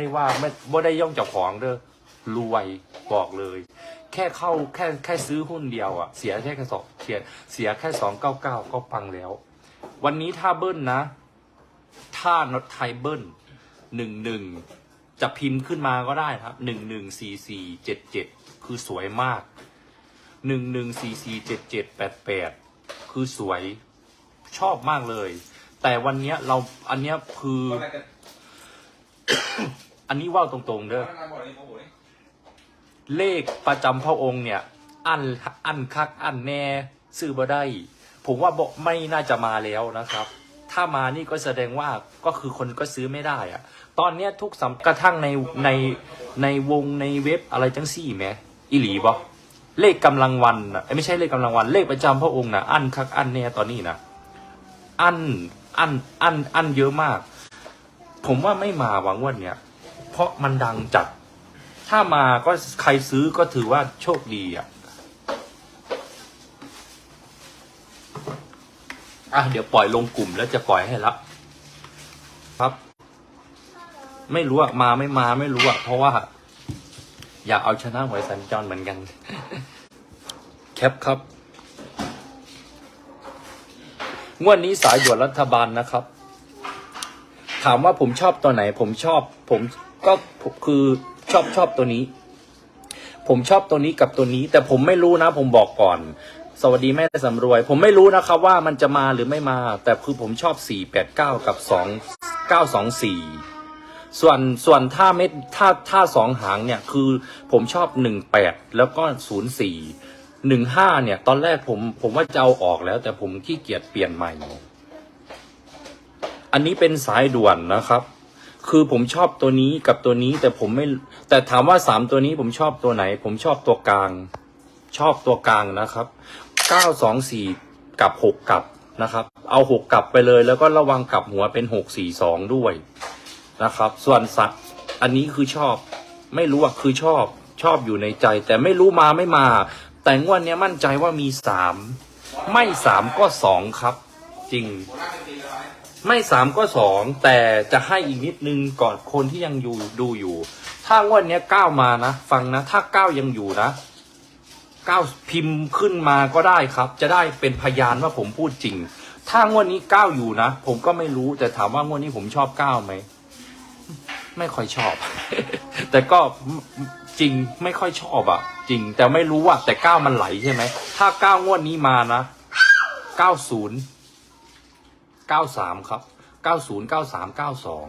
ได้ว่าไม่บ่ได้ย่องเจ้าของเด้อรวยบอกเลย แค่เข้าแค่แค่ซื้อหุ้นเดียวอะเสียแค่สองเสียเสียแค่สองเก้าเก้าก็ปังแล้ว วันนี้ถ้าเบิ้ลนะ ถ้านอตไทยเบิ้ลหนึ่งหนึ่งจะพิมพ์ขึ้นมาก็ได้ครับหนึ่งหนึ่งสี่สี่เจ็ดเจ็ดคือสวยมากหนึ่งหนึ่งสี่สี่เจ็ดเจ็ดแปดแปดคือสวยชอบมากเลย แต่วันเนี้ยเราอันเนี้ยคือ อันนี้ว่าตรงๆเด้อเลขประจำพระองค์เนี่ย อันอันคักอันแน่ซื้อบ่ได้ ผมว่าบอกไม่น่าจะมาแล้วนะครับ ถ้ามานี่ก็แสดงว่าก็คือคนก็ซื้อไม่ได้อะตอนเนี้ยทุกสำกระทั่งในในในวงในเว็บอะไรจังสี่แมอีหลีบอเลขกำลังวันนะเอ้ไม่ใช่เลขกำลังวัน เลขประจำพระองค์นะอันคักอันแน่ตอนนี้นะอันอันอันอันเยอะมาก ผมว่าไม่มาหวังวันเนี้ย ราะมันดังจัด ถ้ามาก็ใครซื้อก็ถือว่าโชคดีอะอะเดี๋ยวปล่อยลงกลุ่มแล้วจะปล่อยให้ละครับ ไม่รู้อะมาไม่มาไม่รู้อะเพราะว่า อยากเอาชนะหวยสัญจรเหมือนกัน แคปครับงวดนี้สายด่วนรัฐบาลนะครับ ถามว่าผมชอบตัวไหน ผมชอบผม ก็คือชอบชอบตัวนี้ ผมชอบตัวนี้กับตัวนี้ แต่ผมไม่รู้นะ ผมบอกก่อน สวัสดีแม่สำรวย ผมไม่รู้นะครับว่ามันจะมาหรือไม่มา แต่คือผมชอบสี่แปดเก้ากับสองเก้าสองสี่ส่วนส่วนถ้าเม็ดถ้าถ้าสองหางเนี่ยคือผมชอบหนึ่งแปดแล้วก็ศูนย์สี่หนึ่งห้าเนี่ย ตอนแรกผมผมว่าจะเอาออกแล้ว แต่ผมขี้เกียจเปลี่ยนใหม่ อันนี้เป็นสายด่วนนะครับ คือผมชอบตัวนี้กับตัวนี้แต่ผมไม่ แต่ถามว่าสามตัวนี้ผมชอบตัวไหน ผมชอบตัวกลาง ชอบตัวกลางนะครับเก้าสองสี่กับหกกับนะครับ เอาหกกลับไปเลย แล้วก็ระวังกลับหัวเป็นหกสี่สองด้วยนะครับ ส่วนสัตว์อันนี้คือชอบ ไม่รู้อะคือชอบ ชอบอยู่ในใจ แต่ไม่รู้มาไม่มา แต่งวดเนี้ยมั่นใจว่ามีสามไม่สามก็สองครับ จริงไรไม่สามก็สองแต่จะให้อีกนิดนึงก่อนคนที่ยังอยู่ดูอยู่ ถ้างวดเนี้ยเก้ามานะ ฟังนะ ถ้าเก้ายังอยู่นะเก้าพิมพ์ขึ้นมาก็ได้ครับ จะได้เป็นพยานว่าผมพูดจริง ถ้างวดนี้เก้าอยู่นะ ผมก็ไม่รู้แต่ถามว่างวดนี้ผมชอบเก้าไหมไม่ค่อยชอบ แต่ก็จริงไม่ค่อยชอบอะจริงแต่ไม่รู้ว่าแต่เก้ามันไหลใช่ไหม ถ้าเก้างวดนี้มานะเก้าศูนย์ เก้าสามครับเก้าศูนย์เก้าสามเก้าสอง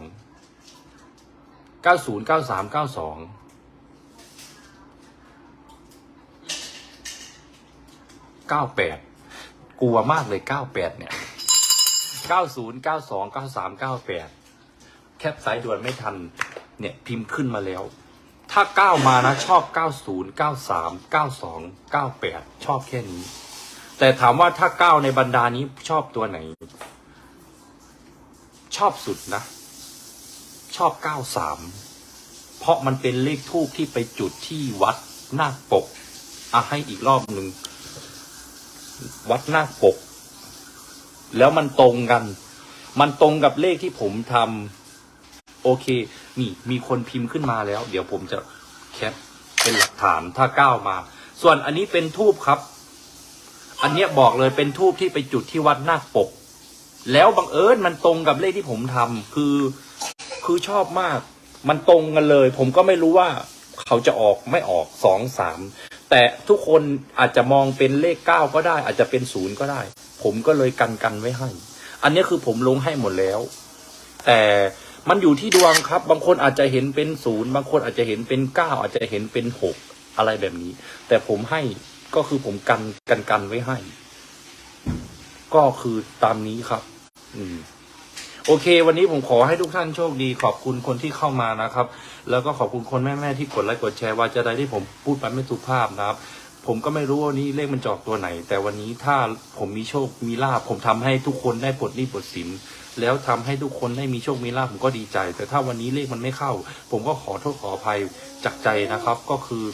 เก้าศูนย์เก้าสามเก้าสองเก้าแปดกลัวมากเลยเก้าแปดเนี่ยเก้าศูนย์เก้าสองเก้าสามเก้าแปดแคปสายด่วนไม่ทัน เนี่ยพิมพ์ขึ้นมาแล้ว ถ้าเก้ามานะชอบเก้าศูนย์เก้าสามเก้าสองเก้าแปดชอบแค่นี้ แต่ถามว่าถ้าเก้าในบรรดานี้ชอบตัวไหน อบสุดนะ ชอบเก้าสามเพราะมันเป็นเลขทูปที่ไปจุดที่วัดนาคปกอะให้อีกรอบหนึ่ง วัดนาคปก แล้วมันตรงกัน มันตรงกับเลขที่ผมทำโอเค นี่มีคนพิมพ์ขึ้นมาแล้ว เดี๋ยวผมจะแคปเป็นหลักฐานถ้าก้าวมา ส่วนอันนี้เป็นทูบครับ อันเนี้ยบอกเลยเป็นทูบที่ไปจุดที่วัดนาคปก แล้วบังเอิญมันตรงกับเลขที่ผมทำคือคือชอบมาก มันตรงกันเลย ผมก็ไม่รู้ว่าเขาจะออกไม่ออกสองสามแต่ทุกคนอาจจะมองเป็นเลขเก้าก็ได้ อาจจะเป็นศูนย์ก็ได้ ผมก็เลยกันกันไว้ให้ อันนี้คือผมลงให้หมดแล้ว แต่มันอยู่ที่ดวงครับ บางคนอาจจะเห็นเป็นศูนย์บางคนอาจจะเห็นเป็นเก้าอาจจะเห็นเป็นหกอะไรแบบนี้ แต่ผมให้ก็คือผมกันกันกันไว้ให้ ก็คือตามนี้ครับ อืมโอเค วันนี้ผมขอให้ทุกท่านโชคดี ขอบคุณคนที่เข้ามานะครับ แล้วก็ขอบคุณคนแม่ๆที่กดไลค์กดแชร์ว่าจะได้ที่ผมพูดไปไม่ถูกภาพนะครับ ผมก็ไม่รู้ว่านี้เลขมันจอกตัวไหน แต่วันนี้ถ้าผมมีโชคมีลาภผมทำให้ทุกคนได้ปลดหนี้ปลดสินแล้วทำให้ทุกคนได้มีโชคมีลาภผมก็ดีใจ แต่ถ้าวันนี้เลขมันไม่เข้า ผมก็ขอโทษขออภัยจากใจนะครับ ก็คือ